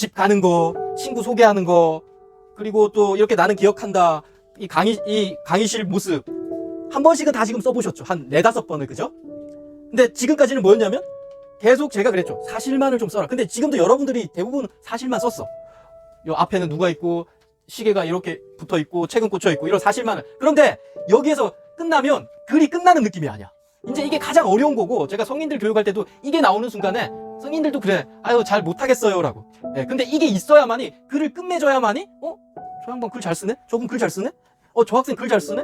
집 가는 거, 친구 소개하는 거, 그리고 또 이렇게 나는 기억한다. 이 강의, 이 강의실 모습. 한 번씩은 다 지금 써보셨죠. 한 네다섯 번을, 그죠? 근데 지금까지는 뭐였냐면 계속 제가 그랬죠. 사실만을 좀 써라. 근데 지금도 여러분들이 대부분 사실만 썼어. 요 앞에는 누가 있고, 시계가 이렇게 붙어 있고, 책은 꽂혀 있고, 이런 사실만을. 그런데 여기에서 끝나면 글이 끝나는 느낌이 아니야. 이제 이게 가장 어려운 거고, 제가 성인들 교육할 때도 이게 나오는 순간에 성인들도 그래. 아유, 잘 못하겠어요. 라고. 예, 근데 이게 있어야만이, 글을 끝맺어야만이, 어? 저 양반 글 잘 쓰네? 저분 글 잘 쓰네? 어, 저 학생 글 잘 쓰네?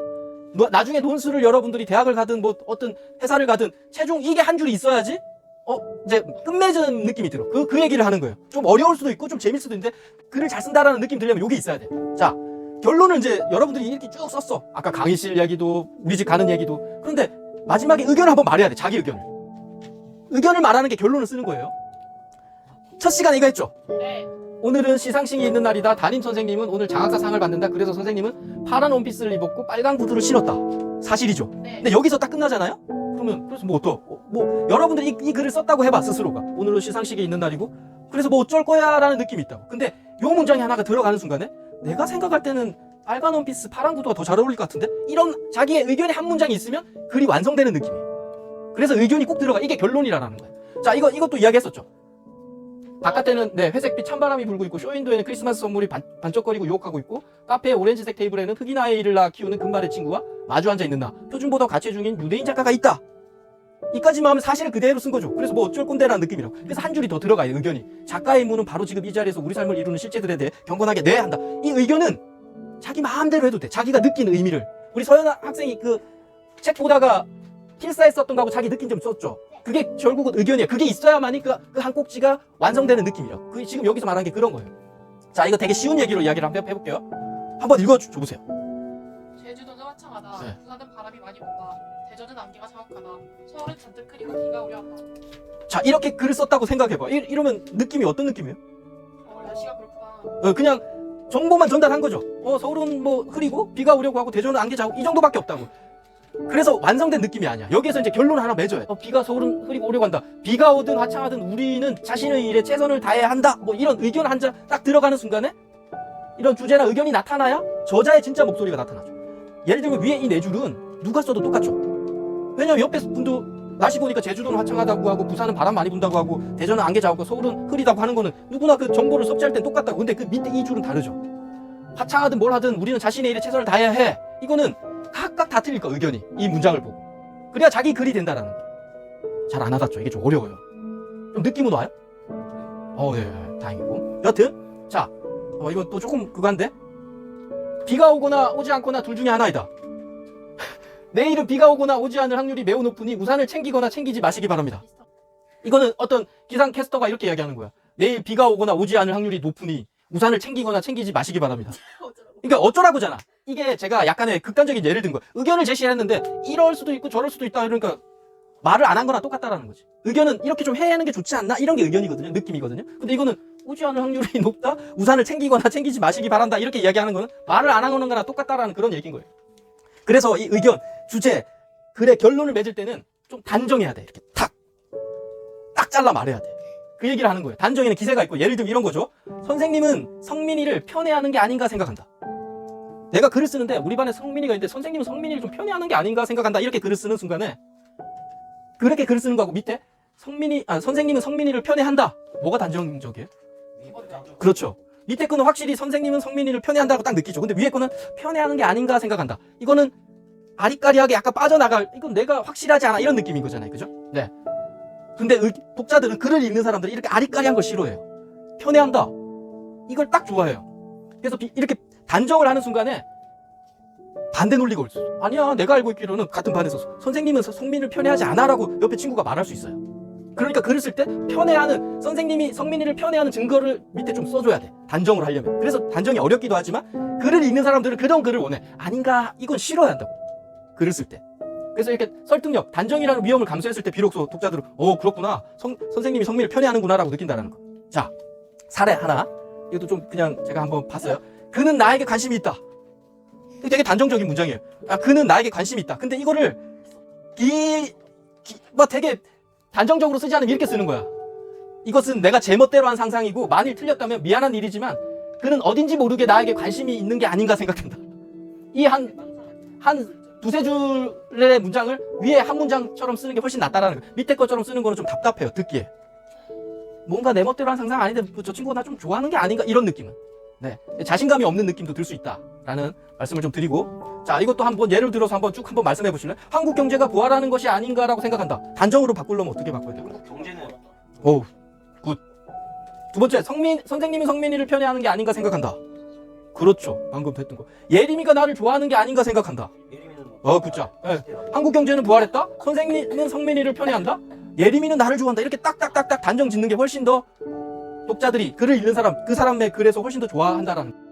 뭐, 나중에 논술을 여러분들이 대학을 가든 뭐 어떤 회사를 가든 최종 이게 한 줄이 있어야지 어 이제 끝맺은 느낌이 들어 그, 그 얘기를 하는 거예요 좀 어려울 수도 있고 좀 재밌을 수도 있는데 글을 잘 쓴다라는 느낌 들려면 요게 있어야 돼자 결론은 이제 여러분들이 이렇게 쭉 썼어 아까 강의실 얘기도 우리 집 가는 얘기도 그런데 마지막에 의견을 한번 말해야 돼 자기 의견을 의견을 말하는 게 결론을 쓰는 거예요 첫 시간에 이거 했죠 네. 오늘은 시상식이 있는 날이다. 담임 선생님은 오늘 장학사 상을 받는다. 그래서 선생님은 파란 원피스를 입었고 빨간 구두를 신었다. 사실이죠. 네. 근데 여기서 딱 끝나잖아요? 그러면 그래서 뭐 어떠? 어, 뭐 여러분들이 이, 이 글을 썼다고 해봐 스스로가. 오늘은 시상식이 있는 날이고 그래서 뭐 어쩔 거야라는 느낌이 있다고. 근데 요 문장이 하나가 들어가는 순간에 내가 생각할 때는 빨간 원피스, 파란 구두가 더 잘 어울릴 것 같은데 이런 자기의 의견이 한 문장이 있으면 글이 완성되는 느낌이에요. 그래서 의견이 꼭 들어가. 이게 결론이라는 거예요. 자 이거 이것도 이야기했었죠. 바깥에는 네, 회색빛 찬바람이 불고 있고 쇼윈도에는 크리스마스 선물이 반, 반짝거리고 유혹하고 있고 카페의 오렌지색 테이블에는 흑인 아이를 낳아 키우는 금발의 친구와 마주 앉아 있는 나 표준보다 가치 중인 유대인 작가가 있다 이까지만 하면 사실을 그대로 쓴 거죠 그래서 뭐 어쩔 꼰대라는 느낌이라고 그래서 한 줄이 더 들어가요 의견이 작가의 임무는 바로 지금 이 자리에서 우리 삶을 이루는 실체들에 대해 경건하게 내야 한다 이 의견은 자기 마음대로 해도 돼 자기가 느낀 의미를 우리 서연 학생이 그 책 보다가 필사했었던 거하고 자기 느낀 점 썼죠 그게 결국은 의견이에요. 그게 있어야만이 그, 그 한 꼭지가 완성되는 느낌이에요. 그 지금 여기서 말하는 게 그런 거예요. 자, 이거 되게 쉬운 얘기로 이야기를 한번 해볼게요. 한번 읽어줘 보세요. 제주도는 화창하다. 네. 부산은 바람이 많이 분다. 대전은 안개가 자욱하다. 서울은 잔뜩 흐리고 비가 우려한다. 자, 이렇게 글을 썼다고 생각해봐. 이, 이러면 느낌이 어떤 느낌이에요? 어, 날씨가 그렇구나. 어, 그냥 정보만 전달한 거죠. 어, 서울은 뭐 흐리고 비가 오려고 하고 대전은 안개 자국 이 정도밖에 없다고. 그래서 완성된 느낌이 아니야. 여기에서 이제 결론 하나 맺어야 돼. 어, 비가 서울은 흐리고 오려고 한다. 비가 오든 화창하든 우리는 자신의 일에 최선을 다해야 한다. 뭐 이런 의견 한자딱 들어가는 순간에 이런 주제나 의견이 나타나야 저자의 진짜 목소리가 나타나죠. 예를 들면 위에 이 네 줄은 누가 써도 똑같죠. 왜냐면 옆에 분도 날씨 보니까 제주도는 화창하다고 하고 부산은 바람 많이 분다고 하고 대전은 안개 자고 서울은 흐리다고 하는 거는 누구나 그 정보를 섭취할 땐 똑같다고. 근데 그 밑에 이 줄은 다르죠. 화창하든 뭘 하든 우리는 자신의 일에 최선을 다해야 해. 이거는 각각 다 틀릴 거 의견이 이 문장을 보고. 그래야 자기 글이 된다라는 거. 잘안 와닿죠. 이게 좀 어려워요. 좀 느낌은 와요? 어, 예, 예, 다행이고. 여튼 자, 어, 이거 또 조금 그건데 비가 오거나 오지 않거나 둘 중에 하나이다. 내일은 비가 오거나 오지 않을 확률이 매우 높으니 우산을 챙기거나 챙기지 마시기 바랍니다. 이거는 어떤 기상 캐스터가 이렇게 이야기하는 거야. 내일 비가 오거나 오지 않을 확률이 높으니 우산을 챙기거나 챙기지 마시기 바랍니다. 그러니까 어쩌라고잖아. 이게 제가 약간의 극단적인 예를 든 거야. 의견을 제시했는데 이럴 수도 있고 저럴 수도 있다. 이러니까 말을 안 한 거나 똑같다라는 거지. 의견은 이렇게 좀 해야 하는 게 좋지 않나? 이런 게 의견이거든요. 느낌이거든요. 근데 이거는 오지 않을 확률이 높다. 우산을 챙기거나 챙기지 마시기 바란다. 이렇게 이야기하는 거는 말을 안 하는 거나 똑같다라는 그런 얘기인 거예요. 그래서 이 의견, 주제, 글의 결론을 맺을 때는 좀 단정해야 돼. 이렇게 탁. 딱 잘라 말해야 돼. 그 얘기를 하는 거예요. 단정에는 기세가 있고 예를 들면 이런 거죠. 선생님은 성민이를 편애하는 게 아닌가 생각한다. 내가 글을 쓰는데 우리 반에 성민이가 있는데 선생님은 성민이를 좀 편애하는 게 아닌가 생각한다. 이렇게 글을 쓰는 순간에 그렇게 글을 쓰는 거하고 밑에 성민이 아 선생님은 성민이를 편애한다. 뭐가 단정적이에요? 그렇죠. 밑에 거는 확실히 선생님은 성민이를 편애한다고 딱 느끼죠. 근데 위에 거는 편애하는 게 아닌가 생각한다. 이거는 아리까리하게 약간 빠져나갈 이건 내가 확실하지 않아 이런 느낌인 거잖아요. 그죠? 네. 근데 의- 독자들은 글을 읽는 사람들이 이렇게 아리까리한 걸 싫어해요. 편애한다. 이걸 딱 좋아해요. 그래서 비- 이렇게 단정을 하는 순간에 반대 논리가 올 수 있어요. 아니야, 내가 알고 있기로는 같은 반에서 선생님은 서- 성민을 편애하지 않아라고 옆에 친구가 말할 수 있어요. 그러니까 글을 쓸 때 편애하는 선생님이 성민이를 편애하는 증거를 밑에 좀 써줘야 돼. 단정을 하려면. 그래서 단정이 어렵기도 하지만 글을 읽는 사람들은 그런 글을 원해. 아닌가? 이건 싫어야 한다고. 글을 쓸 때. 그래서 이렇게 설득력, 단정이라는 위험을 감수했을 때 비로소 독자들은 어 그렇구나. 성, 선생님이 성민을 편애하는구나라고 느낀다는 거. 자, 사례 하나. 이것도 좀 그냥 제가 한번 봤어요. 그는 나에게 관심이 있다. 되게 단정적인 문장이에요. 아, 그는 나에게 관심이 있다. 근데 이거를 기, 기, 뭐 되게 단정적으로 쓰지 않으면 이렇게 쓰는 거야. 이것은 내가 제멋대로 한 상상이고 만일 틀렸다면 미안한 일이지만 그는 어딘지 모르게 나에게 관심이 있는 게 아닌가 생각된다. 이 한 한 두세 줄의 문장을 위에 한 문장처럼 쓰는 게 훨씬 낫다라는 거. 밑에 것처럼 쓰는 거는 좀 답답해요. 듣기에. 뭔가 내 멋대로 한 상상 아닌데 뭐저 친구가 나좀 좋아하는 게 아닌가 이런 느낌은. 네. 자신감이 없는 느낌도 들 수 있다라는 말씀을 좀 드리고 자 이것도 한번 예를 들어서 한번 쭉 한번 말씀해 보실래요? 한국 경제가 부활하는 것이 아닌가라고 생각한다. 단정으로 바꾸려면 어떻게 바꿔야 돼요? 경제는 오, 굿. 두 번째, 성민, 선생님이 성민이를 편애하는 게 아닌가 생각한다. 그렇죠. 방금 했던 거. 예림이가 나를 좋아하는 게 아닌가 생각한다. 예림이는 뭐 어, 그쵸. 예. 한국 경제는 부활했다? 선생님은 성민이를 편애한다? 예림이는 나를 좋아한다. 이렇게 딱딱딱딱 단정 짓는 게 훨씬 더 독자들이 글을 읽는 사람, 그 사람의 글에서 훨씬 더 좋아한다라는.